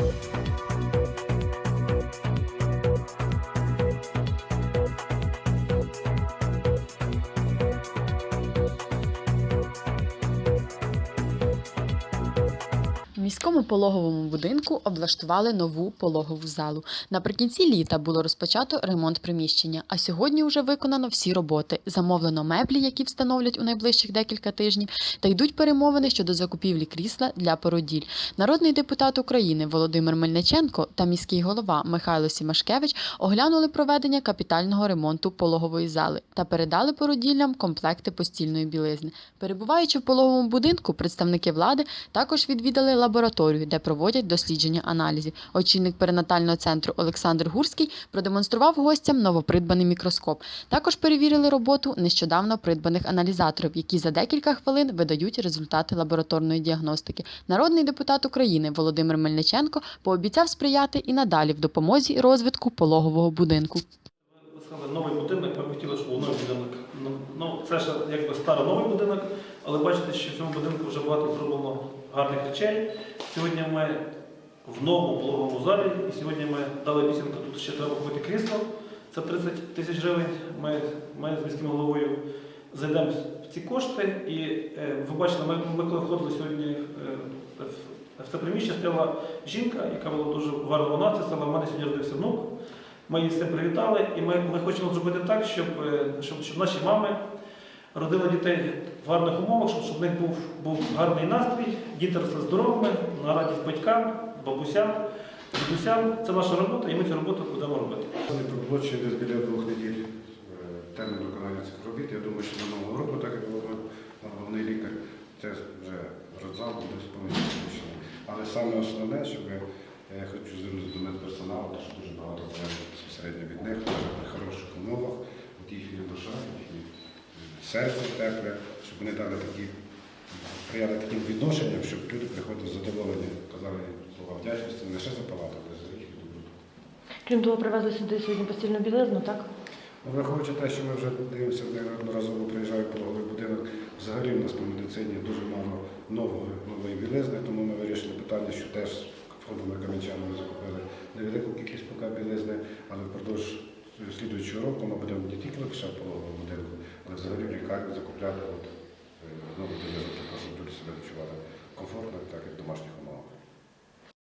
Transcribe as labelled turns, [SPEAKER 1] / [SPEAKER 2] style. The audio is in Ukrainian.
[SPEAKER 1] Thank you. Міському пологовому будинку облаштували нову пологову залу. Наприкінці літа було розпочато ремонт приміщення, а сьогодні вже виконано всі роботи. Замовлено меблі, які встановлять у найближчих декілька тижнів, та йдуть перемовини щодо закупівлі крісла для породіль. Народний депутат України Володимир Мельниченко та міський голова Михайло Сімашкевич оглянули проведення капітального ремонту пологової зали та передали породіллям комплекти постільної білизни. Перебуваючи в пологовому будинку, представники влади також відвідали лабораторію, де проводять дослідження аналізів. Очільник перинатального центру Олександр Гурський продемонстрував гостям новопридбаний мікроскоп. Також перевірили роботу нещодавно придбаних аналізаторів, які за декілька хвилин видають результати лабораторної діагностики. Народний депутат України Володимир Мельниченко пообіцяв сприяти і надалі в допомозі і розвитку пологового будинку.
[SPEAKER 2] Ви новий будинок, ми хотіли, щоб новий будинок. Ну, Ну, це ще якби старо-новий будинок, але бачите, що в цьому будинку вже багато зроблено гарних речей. Сьогодні ми в новому пологовому залі, і сьогодні ми дали обіцянку, тут ще треба купити крісло. Це 30 тисяч гривень. Ми, ми з міським головою зайдемо в ці кошти. І е, ви бачили, ми, ми коли входили сьогодні е, в- в це приміщення, стояла жінка, яка була дуже в гарному настрої, сказала, в мене сьогодні родився внук. Ми її цим привітали, і ми, ми хочемо зробити так, щоб, е, щоб, щоб наші мами родили дітей в гарних умовах, щоб, в них був, був гарний настрій, діти росли здоровими, на радість батькам, бабусям, дідусям. Це наша робота, і ми цю роботу будемо робити.
[SPEAKER 3] Проплачує десь біля двох неділь е, термін виконання цих робіт. Я думаю, що до нового року, так як головний лікар, це вже родзал буде повністю. Але саме основне, щоб е, я хочу звернутися до медперсоналу, тому що дуже багато безпосередньо від них, дуже при хороших умовах, от їхні душа, їхні е, серце тепле, щоб вони дали такі, сприяли таким відношенням, щоб люди приходили задоволені, казали слова вдячності не лише за палату, але й за їхню доброту.
[SPEAKER 4] Крім того, привезли сюди сьогодні постільну білизну, так?
[SPEAKER 3] Ну, Враховуючи те, що ми вже дивимося, неодноразово приїжджаємо по голови будинок, взагалі в нас по медицині дуже мало нового, нової білизни, тому ми вирішили питання, що теж входом на кам'янчану ми закупили невелику кількість поки білизни, але впродовж слідуючого року ми будемо не тільки лише по будинку, але взагалі в лікарні закупляти от, е, нову білизну, щоб люди себе відчували комфортно, так як в домашніх.